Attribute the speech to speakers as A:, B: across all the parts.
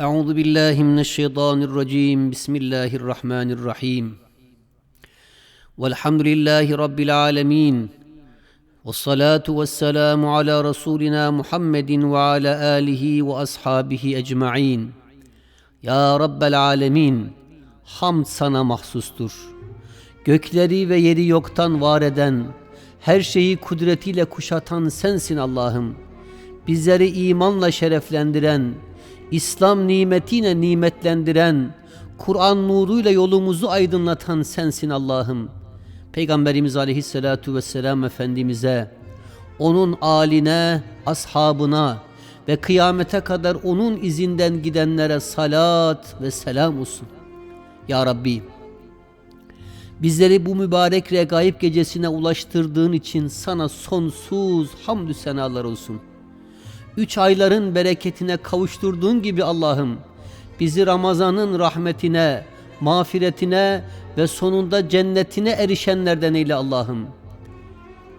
A: أعوذ بالله من الشيطان الرجيم بسم الله الرحمن الرحيم والحمد لله رب العالمين والصلاة والسلام على رسولنا محمد وعلى آله وأصحابه أجمعين Ya Rabbel Alemin Hamd sana mahsustur. Gökleri ve yeri yoktan var eden, her şeyi kudretiyle kuşatan sensin Allah'ım. Bizleri imanla şereflendiren, İslam nimetiyle nimetlendiren, Kur'an nuruyla yolumuzu aydınlatan sensin Allah'ım. Peygamberimiz Aleyhisselatu Vesselam Efendimiz'e, onun aline, ashabına ve kıyamete kadar onun izinden gidenlere salat ve selam olsun. Ya Rabbi, bizleri bu mübarek regaib gecesine ulaştırdığın için sana sonsuz hamdü senalar olsun. Üç ayların bereketine kavuşturduğun gibi Allah'ım, bizi Ramazan'ın rahmetine, mağfiretine ve sonunda cennetine erişenlerden eyle Allah'ım.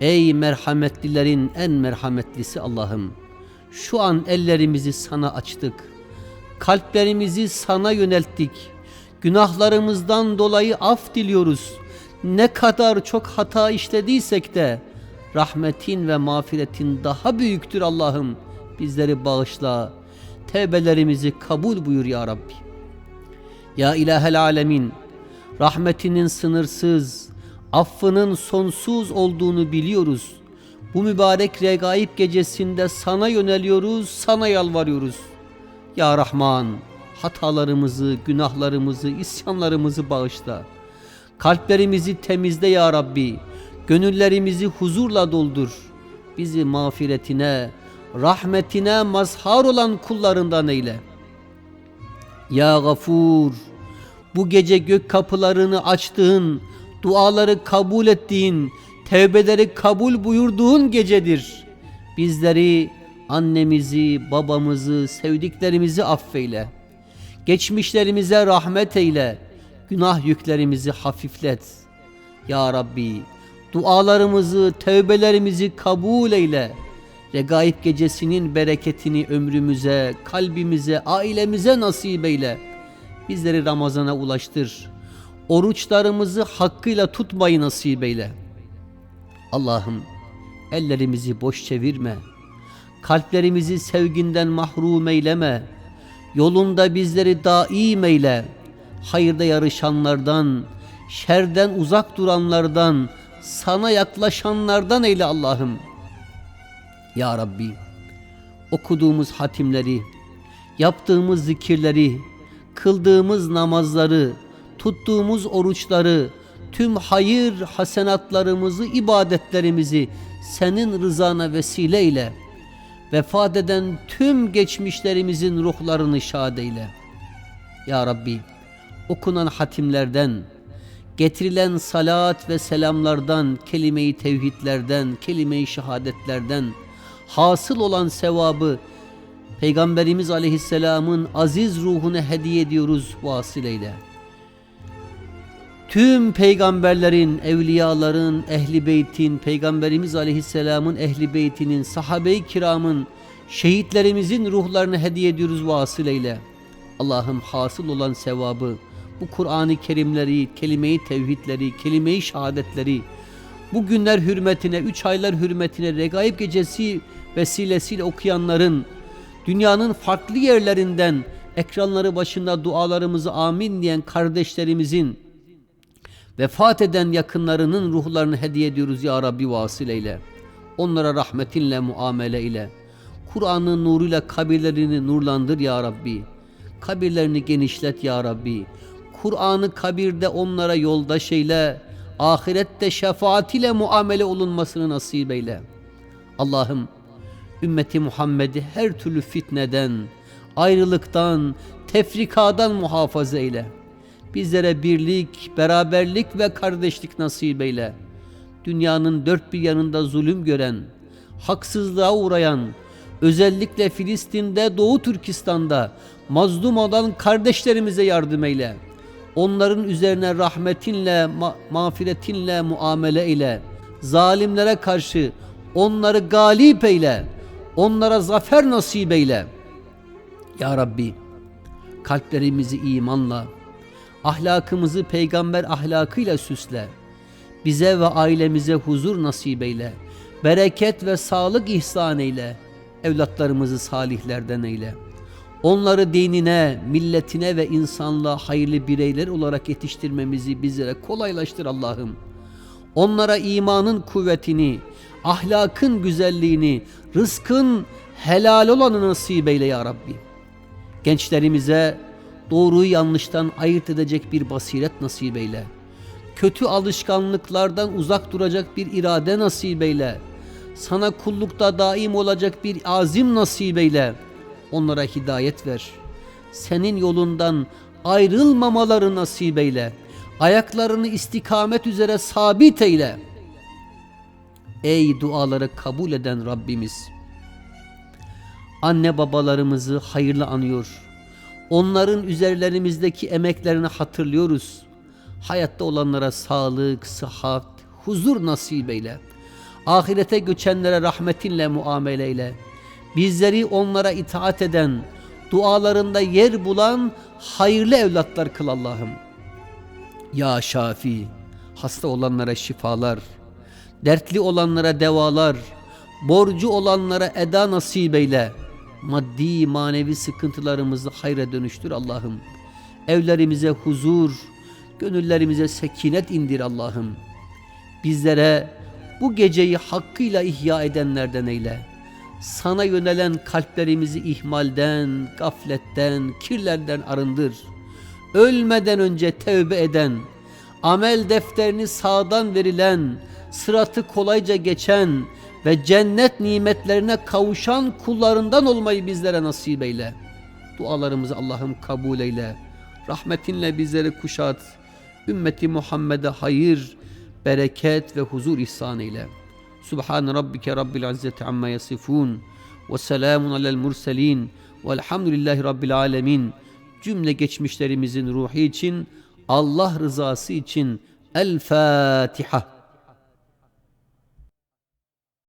A: Ey merhametlilerin en merhametlisi Allah'ım. Şu an ellerimizi sana açtık. Kalplerimizi sana yönelttik. Günahlarımızdan dolayı af diliyoruz. Ne kadar çok hata işlediysek de rahmetin ve mağfiretin daha büyüktür Allah'ım. Bizleri bağışla. Tevbelerimizi kabul buyur ya Rabbi. Ya ilahel alemin, rahmetinin sınırsız, affının sonsuz olduğunu biliyoruz. Bu mübarek regaib gecesinde sana yöneliyoruz, sana yalvarıyoruz. Ya Rahman, hatalarımızı, günahlarımızı, isyanlarımızı bağışla. Kalplerimizi temizle ya Rabbi. Gönüllerimizi huzurla doldur. Bizi mağfiretine, rahmetine mazhar olan kullarından eyle. Ya Gafur, bu gece gök kapılarını açtığın, duaları kabul ettiğin, tevbeleri kabul buyurduğun gecedir. Bizleri, annemizi, babamızı, sevdiklerimizi affeyle. Geçmişlerimize rahmet eyle. Günah yüklerimizi hafiflet. Ya Rabbi, dualarımızı, tevbelerimizi kabul eyle. Regaib gecesinin bereketini ömrümüze, kalbimize, ailemize nasip eyle. Bizleri Ramazan'a ulaştır. Oruçlarımızı hakkıyla tutmayı nasip eyle. Allah'ım ellerimizi boş çevirme. Kalplerimizi sevginden mahrum eyleme. Yolunda bizleri daim eyle. Hayırda yarışanlardan, şerden uzak duranlardan, sana yaklaşanlardan eyle Allah'ım. Ya Rabbi, okuduğumuz hatimleri, yaptığımız zikirleri, kıldığımız namazları, tuttuğumuz oruçları, tüm hayır hasenatlarımızı, ibadetlerimizi senin rızana vesile ile vefat eden tüm geçmişlerimizin ruhlarını şad eyle. Ya Rabbi, okunan hatimlerden, getirilen salat ve selamlardan, kelime-i tevhidlerden, kelime-i şehadetlerden hasıl olan sevabı Peygamberimiz Aleyhisselam'ın aziz ruhunu hediye ediyoruz vasileyle. Tüm peygamberlerin, evliyaların, ehli beytin, Peygamberimiz Aleyhisselam'ın ehli beytinin, sahabe-i kiramın, şehitlerimizin ruhlarını hediye ediyoruz vasileyle. Allah'ım hasıl olan sevabı, bu Kur'an-ı Kerimleri, kelime-i tevhidleri, kelime-i şehadetleri, bu günler hürmetine, üç aylar hürmetine regaib gecesi vesilesiyle okuyanların, dünyanın farklı yerlerinden ekranları başında dualarımızı amin diyen kardeşlerimizin, vefat eden yakınlarının ruhlarını hediye ediyoruz ya Rabbi vasileyle. Onlara rahmetinle muamele ile. Kur'an'ın nuruyla kabirlerini nurlandır ya Rabbi. Kabirlerini genişlet ya Rabbi. Kur'an'ı kabirde onlara yoldaş eyle. Ahirette şefaat ile muamele olunmasını nasip eyle. Allah'ım ümmeti Muhammed'i her türlü fitneden, ayrılıktan, tefrikadan muhafaza eyle. Bizlere birlik, beraberlik ve kardeşlik nasip eyle. Dünyanın dört bir yanında zulüm gören, haksızlığa uğrayan, özellikle Filistin'de, Doğu Türkistan'da mazlum olan kardeşlerimize yardım eyle. Onların üzerine rahmetinle, ma mağfiretinle muamele eyle. Zalimlere karşı onları galip eyle. Onlara zafer nasip eyle. Ya Rabbi Kalplerimizi imanla, ahlakımızı peygamber ahlakıyla süsle. Bize ve ailemize huzur nasip eyle. Bereket ve sağlık ihsan eyle. Evlatlarımızı salihlerden eyle. Onları dinine, milletine ve insanlığa hayırlı bireyler olarak yetiştirmemizi bizlere kolaylaştır Allah'ım. Onlara imanın kuvvetini, ahlakın güzelliğini, rızkın helal olanı nasip eyle ya Rabbi. Gençlerimize doğruyu yanlıştan ayırt edecek bir basiret nasip eyle. Kötü alışkanlıklardan uzak duracak bir irade nasip eyle. Sana kullukta daim olacak bir azim nasip eyle. Onlara hidayet ver. Senin yolundan ayrılmamaları nasip eyle. Ayaklarını istikamet üzere sabit eyle. Ey duaları kabul eden Rabbimiz! Anne babalarımızı hayırlı anıyor. Onların üzerlerimizdeki emeklerini hatırlıyoruz. Hayatta olanlara sağlık, sıhhat, huzur nasip eyle. Ahirete göçenlere rahmetinle muamele eyle. Bizleri onlara itaat eden, dualarında yer bulan hayırlı evlatlar kıl Allah'ım. Ya Şafi, hasta olanlara şifalar, dertli olanlara devalar, borcu olanlara eda nasip eyle. Maddi manevi sıkıntılarımızı hayra dönüştür Allah'ım. Evlerimize huzur, gönüllerimize sekinet indir Allah'ım. Bizlere bu geceyi hakkıyla ihya edenlerden eyle. Sana yönelen kalplerimizi ihmalden, gafletten, kirlerden arındır. Ölmeden önce tevbe eden, amel defterini sağdan verilen, sıratı kolayca geçen ve cennet nimetlerine kavuşan kullarından olmayı bizlere nasip eyle. Dualarımızı Allah'ım kabul eyle. Rahmetinle bizleri kuşat. Ümmeti Muhammed'e hayır, bereket ve huzur ihsan eyle. Subhan rabbike rabbil izzeti amma yasifun ve selamun alel murselin velhamdülillahi rabbil alemin. Cümle geçmişlerimizin ruhu için, Allah rızası için El Fatiha.